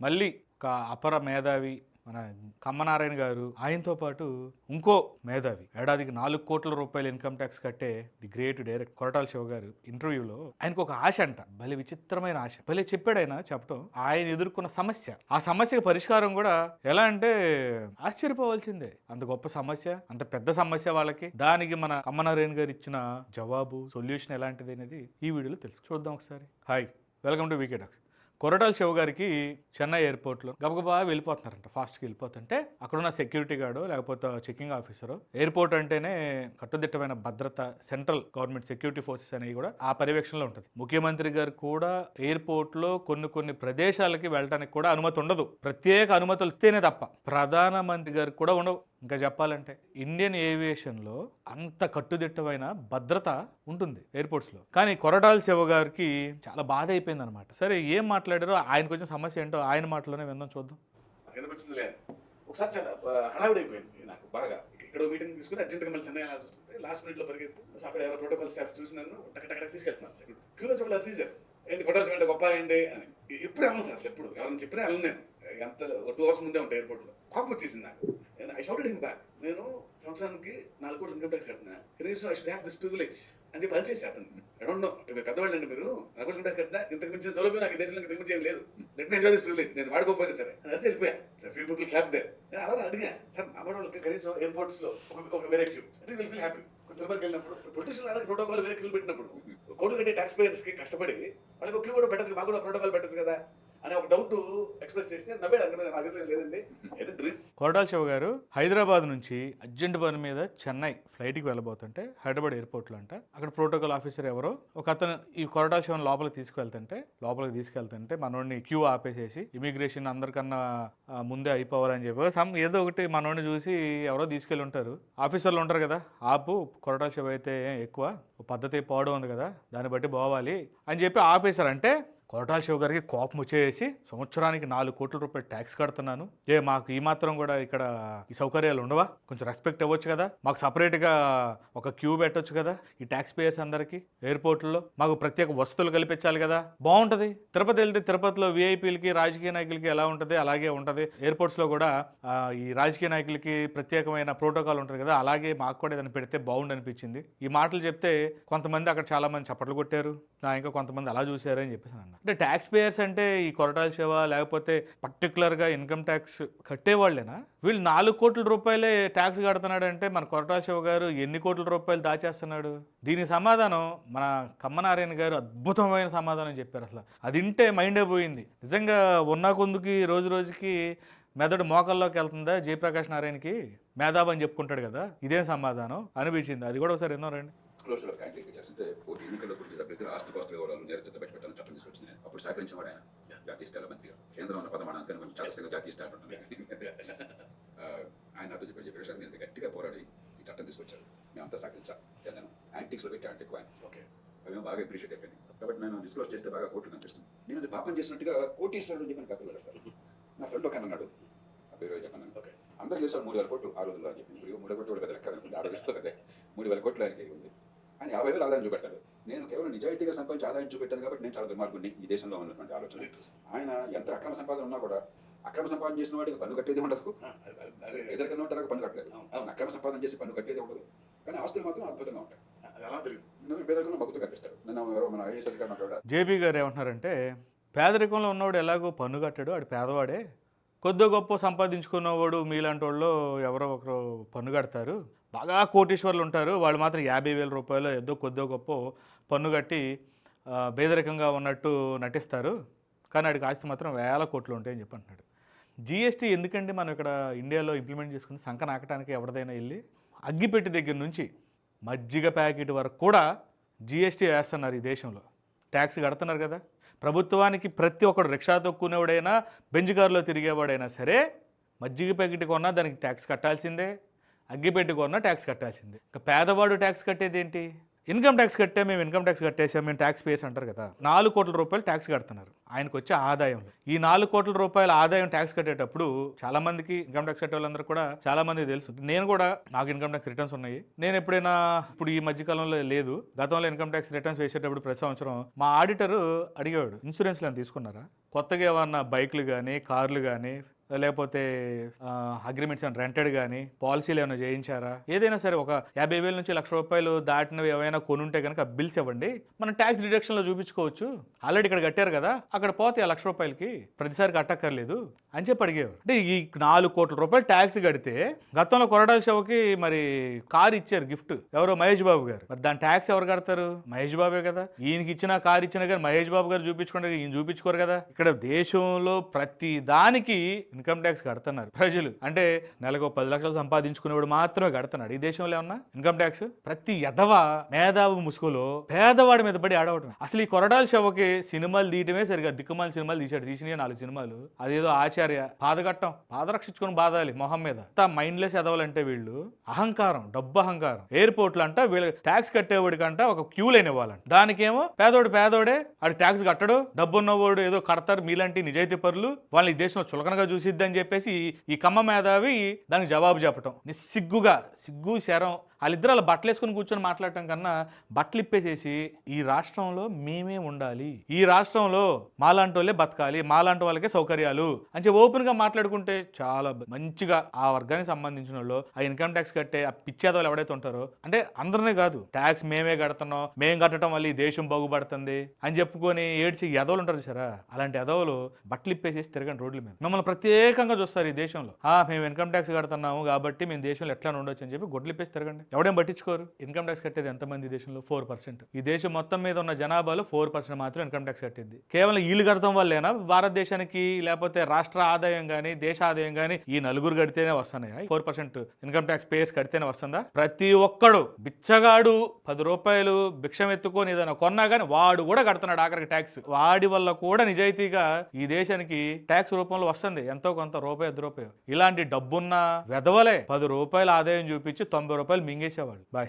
మళ్ళీ ఒక అపర మేధావి మన కమ్మనారాయణ గారు ఆయనతో పాటు ఇంకో మేధావి. ఏడాదికి నాలుగు కోట్ల రూపాయలు ఇన్కమ్ ట్యాక్స్ కట్టే the great direct Koratala Siva గారు ఇంటర్వ్యూలో ఆయనకు ఒక ఆశ అంట. భలే విచిత్రమైన ఆశ. భలే చెప్పాడు ఆయన చెప్పడం ఆయన ఎదుర్కొన్న సమస్య. ఆ సమస్యకు పరిష్కారం కూడా ఎలా అంటే ఆశ్చర్యపోవాల్సిందే. అంత గొప్ప సమస్య అంత పెద్ద సమస్య వాళ్ళకి. దానికి మన కమ్మనారాయణ గారు ఇచ్చిన జవాబు సొల్యూషన్ ఎలాంటిది అనేది ఈ వీడియోలో తెలుసు. చూద్దాం ఒకసారి. Hi. Welcome to VK docs Koratala Siva గారికి చెన్నై ఎయిర్పోర్ట్లో గబగబా వెళ్ళిపోతున్నారంట. ఫాస్ట్కి వెళ్ళిపోతుంటే అక్కడున్న సెక్యూరిటీ గార్డు లేకపోతే చెకింగ్ ఆఫీసరు ఎయిర్పోర్ట్ అంటేనే కట్టుదిట్టమైన భద్రత సెంట్రల్ గవర్నమెంట్ సెక్యూరిటీ ఫోర్సెస్ అనేవి కూడా ఆ పర్యవేక్షణలో ఉంటుంది. ముఖ్యమంత్రి గారు కూడా ఎయిర్పోర్ట్లో కొన్ని కొన్ని ప్రదేశాలకి వెళ్ళడానికి కూడా అనుమతి ఉండదు. ప్రత్యేక అనుమతులు ఇస్తేనే తప్ప ప్రధానమంత్రి గారికి కూడా ఉండవు. ఇంకా చెప్పాలంటే ఇండియన్ ఏవియేషన్లో అంత కట్టుదిట్టమైన భద్రత ఉంటుంది ఎయిర్పోర్ట్స్లో. కానీ కొరటాల శివ గారికి చాలా బాధ అయిపోయింది అనమాట సరే ఏం మాట్లాడారు ఆయనకు వచ్చిన సమస్య ఏంటో ఆయన మాటలోనే విందాం చూద్దాం. ఎందుకు ఒకసారి చాలా బ- నాకు బాగా. ఇక్కడ మీటింగ్ తీసుకుని అర్జెంట్గా మళ్ళీ చెన్నై వెళ్ళాల్సి వస్తుంది. లాస్ట్ మినిట్లో పరిగెత్తి అక్కడ ఎవరో ప్రోటోకాల్ స్టాఫ్ చూసి నన్ను టక్ తీసుకెళ్తున్నాను సార్ క్యూలో చూడాలి సీజర్ ఏంటి కొట్టాల్సి అంటే గొప్ప ఏంటి అని. ఎప్పుడు వెళ్ళను సార్ అసలు ఎప్పుడు. ఎవరైనా చెప్పినా వెళ్ళను నేను. ఎంత టూ అవర్స్ ముందే ఉంటాయి ఎయిర్పోర్ట్లో కాపు వచ్చేసింది నాకు. ఐ షౌటెడ్ హిమ్ బ్యాక్ నేను సంవత్సరానికి నాలుగు కోట్ల ఇన్కమ్ ట్యాక్స్ కట్టినా. కనీసం I should have this privilege అని చెప్పి అలిచేసి అతను ఐ నో మీరు పెద్దవాళ్ళు అండి మీరు నాకు కోట్ల కదా ఇంతకు మించిన సౌలభ్యం నాకు దేశంలో ఇంతకు మించి ఏం లేదు. లెట్ ఎంజాయ్ దిస్ ప్రివిలేజ్ నేను వాడుకోకపోతే సరే. అని అడిగి వెళ్ళిపోయా. Sir few people clap they నేను అలా అడిగా సార్ మా వాళ్ళకి కనీసం ఎయిర్పోర్ట్స్లో ఒక వేరే క్యూ అంటే విల్ ఫీల్ హ్యాపీ కొంచెం వరకు వెళ్ళినప్పుడు పొలిటీషియన్ అలాగే ప్రోటోకాల్ వేరే క్యూలు పెట్టినప్పుడు కోట్లు కట్టే ట్యాక్స్ పేయర్స్కి కష్టపడి వాళ్ళకి క్యూ కూడా పెట్టచ్చు మాకు కూడా ప్రోటోకాల్ పెట్టచ్చు కదా. అని ఒక డౌట్ ఎక్స్ప్రెస్ చేస్తే నవ్వాడు అక్కడ మా చేతిలో లేదండి. డ్రీమ్ కొరటాల శివ గారు హైదరాబాద్ నుంచి అర్జెంట్ పని మీద చెన్నై ఫ్లైట్కి వెళ్ళబోతుంటే హైదరాబాద్ ఎయిర్పోర్ట్లో అంట. అక్కడ ప్రోటోకాల్ ఆఫీసర్ ఎవరో ఒక అతను ఈ కొరటాల శివన్ లోపలికి తీసుకెళ్తుంటే లోపలికి తీసుకెళ్తుంటే మనోడిని క్యూ ఆపేసేసి ఇమిగ్రేషన్ అందరికన్నా ముందే అయిపోవాలని చెప్పి సమ్ ఏదో ఒకటి మనోడిని చూసి ఎవరో తీసుకెళ్ళి ఉంటారు. ఆఫీసర్లు ఉంటారు కదా ఆపు కొరటాల శివ అయితే ఎక్కువ పద్ధతి పోవడం ఉంది కదా దాన్ని బట్టి పోవాలి అని చెప్పి ఆఫీసర్ అంటే కొరటాల శివ గారికి కోపం వచ్చేసి సంవత్సరానికి నాలుగు కోట్ల రూపాయలు ట్యాక్స్ కడుతున్నాను. ఏ మాకు ఈ మాత్రం కూడా ఇక్కడ ఈ సౌకర్యాలు ఉండవా? కొంచెం రెస్పెక్ట్ ఇవ్వచ్చు కదా? మాకు సపరేట్గా ఒక క్యూ పెట్టవచ్చు కదా ఈ ట్యాక్స్ పేయర్స్ అందరికీ ఎయిర్పోర్ట్లో? మాకు ప్రత్యేక వసతులు కల్పించాలి కదా? బాగుంటుంది. తిరుపతి వెళ్తే తిరుపతిలో విఐపీలకి రాజకీయ నాయకులకి ఎలా ఉంటుంది? అలాగే ఉంటుంది. ఎయిర్పోర్ట్స్లో కూడా ఈ రాజకీయ నాయకులకి ప్రత్యేకమైన ప్రోటోకాల్ ఉంటుంది కదా? అలాగే మాకు కూడా ఏదైనా పెడితే బాగుండు అనిపించింది ఈ మాటలు చెప్తే కొంతమంది అక్కడ చాలామంది చప్పట్లు కొట్టారు. ఇంకా కొంతమంది అలా చూశారు అని చెప్పేసి అన్న అంటే ట్యాక్స్ పేయర్స్ అంటే ఈ కొరటాల సేవ లేకపోతే పర్టికులర్గా ఇన్కమ్ ట్యాక్స్ కట్టేవాళ్ళేనా? వీళ్ళు నాలుగు కోట్ల రూపాయలే ట్యాక్స్ కడుతున్నాడు అంటే మన కొరటాల శివ గారు ఎన్ని కోట్ల రూపాయలు దాచేస్తున్నాడు? దీని సమాధానం మన కమ్మనారాయణ గారు అద్భుతమైన సమాధానం చెప్పారు అసలు. అది వింటే మైండే పోయింది. నిజంగా ఉన్న కొందుకి రోజు రోజుకి మెదడు మోకల్లోకి వెళ్తుందా జయప్రకాష్ నారాయణకి? మేధావి అని చెప్పుకుంటాడు కదా ఇదేం సమాధానం? అనిపించింది. అది కూడా ఒకసారి ఎన్నో రండి. డిస్క్లోజర్ ఆఫ్ క్యాండిడేట్ అంటే పోటీ ఎన్నికల్లో పోటీ సభ్యులకి ఆస్తి పాస్తుల వివరాలు నేరచేత బయటపెట్టాలని చట్టం తీసుకొచ్చింది. అప్పుడు సహకరించేవాడు ఆయన. జాతీయ స్థాయిలో మంత్రి గారు. కేంద్రం ఉన్న పదమానానికి మనం చాలా స్థితిగా జాతీయ స్థాయి ఉంటుంది ఆ, ఆయన నాతో చెప్పారు చెప్పారు సార్ నేను గట్టిగా పోరాడి ఈ చట్టం తీసుకొచ్చారు మేమంతా సహకరించాలి నేను యాంటిక్స్లో పెట్టా అంటే ఎక్కువ ఓకే. అవేమో బాగా అప్రిషియేట్ అయిపోయింది కాబట్టి నేను డిస్క్లోజ్ చేస్తే బాగా కోర్టు కనిపిస్తుంది. నేను అది పాపం చేసినట్టుగా కోటీశ్వరుడు అని చెప్పిన పెడతారు నా ఫ్రెండ్ ఒక అన్నాడు ఆ పేరు చెప్పాను ఓకే. అందరూ చేశారు మూడు వేల కోట్లు ఆ రోజుల్లో అని చెప్పి. ఇప్పుడు మూడు వేల కోట్లు కూడా పెద్ద లెక్క ఆ రోజుల్లో అదే మూడు వేల కోట్లు ఆయనకి ఉంది. ఆయన యాభై వేలు ఆదాయం చూపెట్టాడు నేను కేవలం నిజాయితీగా సంపాదించి ఆదాయం చూపెట్టాను కాబట్టి నేను చాలా దుర్మార్గుని ఈ దేశంలో ఉన్నటువంటి ఆలోచన. ఆయన ఎంత అక్రమ సంపాదన ఉన్నా కూడా అక్రమ సంపాదన చేసిన వాడికి పన్ను కట్టేది ఉండదు. ఎదురుకన్నా ఉంటారు పన్ను కట్టలేదు. అక్రమ సంపాదన చేసి పన్ను కట్టేది ఉండదు. కానీ ఆస్తులు మాత్రం అద్భుతంగా ఉంటాయి. జేబీ గారు ఏమంటున్నారంటే పేదరికంలో ఉన్నవాడు ఎలాగో పన్ను కట్టాడు ఆడు పేదవాడే. కొద్ది గొప్ప సంపాదించుకున్నవాడు మీలాంటి వాళ్ళు ఎవరో ఒకరు పన్ను కడతారు. బాగా కోటీశ్వర్లు ఉంటారు. వాళ్ళు మాత్రం యాభై వేల రూపాయలు ఏదో కొద్దో గొప్ప పన్ను కట్టి ఆ, పేదరికంగా ఉన్నట్టు నటిస్తారు. కానీ వాడికి ఆస్తి మాత్రం వేల కోట్లు ఉంటాయని చెప్పి అంటున్నాడు జిఎస్టీ ఎందుకండి మనం ఇక్కడ ఇండియాలో ఇంప్లిమెంట్ చేసుకుంది? సంఖ నాకటానికి ఎవరిదైనా వెళ్ళి అగ్గిపెట్టి దగ్గర నుంచి మజ్జిగ ప్యాకెట్ వరకు కూడా జిఎస్టీ వేస్తున్నారు ఈ దేశంలో. ట్యాక్స్ కడుతున్నారు కదా. ప్రభుత్వానికి ప్రతి ఒక్కడు రిక్షా తొక్కునేవాడైనా బెంచ్ కారులో తిరిగేవాడైనా సరే మజ్జిగ ప్యాకెట్ కొన్నా దానికి ట్యాక్స్ కట్టాల్సిందే. అగ్గిపెట్టి కొన్నా ట్యాక్స్ కట్టాల్సింది. ఇంకా పేదవాడు ట్యాక్స్ కట్టేది ఏంటి ఇన్కమ్ ట్యాక్స్ కట్టే మేము ఇన్కమ్ ట్యాక్స్ కట్టేసాం మేము ట్యాక్స్ పేస్ అంటారు కదా. నాలుగు కోట్ల రూపాయలు ట్యాక్స్ కడుతున్నారు. ఆయనకు వచ్చే ఆదాయం. ఈ నాలుగు కోట్ల రూపాయల ఆదాయం ట్యాక్స్ కట్టేటప్పుడు చాలా మందికి ఇన్కమ్ ట్యాక్స్ కట్టే వాళ్ళందరూ కూడా చాలా మంది తెలుసు. నేను కూడా నాకు ఇన్కమ్ ట్యాక్స్ రిటర్న్స్ ఉన్నాయి. నేను ఎప్పుడైనా ఇప్పుడు ఈ మధ్యకాలంలో లేదు. గతంలో ఇన్కమ్ ట్యాక్స్ రిటర్న్స్ వేసేటప్పుడు ప్రతి సంవత్సరం మా ఆడిటర్ అడిగేవాడు ఇన్సూరెన్స్లు ఏమైనా తీసుకున్నారా? కొత్తగా ఏమన్నా బైక్లు కానీ కార్లు కానీ లేకపోతే అగ్రిమెంట్స్ ఏమైనా రెంటెడ్ కానీ పాలసీలు ఏమైనా చేయించారా? ఏదైనా సరే ఒక యాభై వేల నుంచి లక్ష రూపాయలు దాటినవి ఏమైనా కొనుంటే కనుక బిల్స్ ఇవ్వండి. మనం ట్యాక్స్ డిడక్షన్లో చూపించుకోవచ్చు. ఆల్రెడీ ఇక్కడ కట్టారు కదా అక్కడ పోతే ఆ లక్ష రూపాయలకి. ప్రతిసారి కట్టక్కర్లేదు అని చెప్పి అడిగేవారు. అంటే ఈ నాలుగు కోట్ల రూపాయలు ట్యాక్స్ కడితే గతంలో కొరడాల షోకి మరి కార్ ఇచ్చారు గిఫ్ట్ ఎవరో మహేష్ బాబు గారు. మరి దాని ట్యాక్స్ ఎవరు కడతారు? మహేష్ బాబే కదా. ఈయనకి ఇచ్చిన కార్ ఇచ్చిన కానీ మహేష్ బాబు గారు చూపించుకుంటే ఈయన చూపించుకోరు కదా. ఇక్కడ దేశంలో ప్రతి దానికి ఇన్కమ్ ట్యాక్స్ కడుతున్నారు ప్రజలు. అంటే నెలకు పది లక్షలు సంపాదించుకునేవాడు మాత్రమే కడుతున్నాడు. ఈ దేశంలో ఏమన్నా ఇన్కమ్ ట్యాక్స్? ప్రతి ఎదవ మేధావు ముసుగులో పేదవాడి మీద పడి ఆడవటం అసలు ఈ కొరడాల షవకి సినిమాలు తీయటమే సరిగా. దిక్కుమాల సినిమాలు తీసాడు తీసిన నాలుగు సినిమాలు. అదేదో ఆచార్య పాదగట్టం పాదరక్షించుకొని బాధాలి మొహం మీద. మైండ్లెస్ ఎదవాలంటే వీళ్ళు అహంకారం డబ్బు అహంకారం. ఎయిర్పోర్ట్లు అంట వీళ్ళ ట్యాక్స్ కట్టేవాడికంట ఒక క్యూ లైన్ ఇవ్వాలంట దానికేమో పేదోడు పేదోడే అది ట్యాక్స్ కట్టడు. డబ్బు ఉన్నవాడు ఏదో కడతారు మీలాంటి నిజాయితీ పరులు వాళ్ళని ఈ దేశంలో చులకనగా చూసి చూసిద్దని చెప్పేసి ఈ కమ్మ మేధావి దానికి జవాబు చెప్పటం. నిస్సిగ్గుగా సిగ్గు శరం వాళ్ళిద్దరు అలా బట్టలు వేసుకుని కూర్చొని మాట్లాడటం కన్నా బట్టలు ఇప్పేసేసి ఈ రాష్ట్రంలో మేమే ఉండాలి. ఈ రాష్ట్రంలో మాలాంటి వాళ్ళే బతకాలి మాలాంటి వాళ్ళకే సౌకర్యాలు అని చెప్పి ఓపెన్గా మాట్లాడుకుంటే చాలా మంచిగా ఆ వర్గానికి సంబంధించిన వాళ్ళు ఆ ఇన్కమ్ ట్యాక్స్ కట్టే ఆ పిచ్చేదవాళ్ళు ఎవడైతే ఉంటారో అంటే అందరినే కాదు ట్యాక్స్ మేమే కడుతున్నాం మేము కట్టడం వల్ల ఈ దేశం బాగుపడుతుంది అని చెప్పుకొని ఏడ్చి ఎదవలు ఉంటారు సరా అలాంటి ఎదవలు బట్టలు ఇప్పేసేసి తిరగండి రోడ్ల మీద. మిమ్మల్ని ప్రత్యేకంగా చూస్తారు ఈ దేశంలో. మేము ఇన్కమ్ ట్యాక్స్ కడుతున్నాము కాబట్టి మేము దేశంలో ఎట్లా ఉండొచ్చు అని చెప్పి గొడ్లు తిరగండి. ఎవడేం పట్టించుకోరు. ఇన్కమ్ ట్యాక్స్ కట్టేది ఎంతమంది దేశంలో? Four percent. ఈ దేశం మొత్తం మీద ఉన్న జనాభాలో ఫోర్ పర్సెంట్ మాత్రం ఇన్కమ్ ట్యాక్స్ కట్టేది. కేవలం వీళ్ళు కడతాం వల్లేనా? భారతదేశానికి లేకపోతే రాష్ట్ర ఆదాయం కానీ దేశ ఆదాయం కానీ ఈ నలుగురు కడితేనే వస్తున్నాయా? Four percent income tax pays కడితేనే వస్తుందా? ప్రతి ఒక్కడు బిచ్చగాడు పది రూపాయలు భిక్షం ఎత్తుకొని ఏదైనా కొన్నా కానీ వాడు కూడా కడుతున్నాడు ఆఖరికి ట్యాక్స్. వాడి వల్ల కూడా నిజాయితీగా ఈ దేశానికి ట్యాక్స్ రూపంలో వస్తుంది. ఎంతో కొంత రూపాయి అర్ధ రూపాయి ఇలాంటి డబ్బున్న వెధవలే పది రూపాయల ఆదాయం చూపించి తొంభై రూపాయలు మింగేసేవాళ్ళు. బాయ్.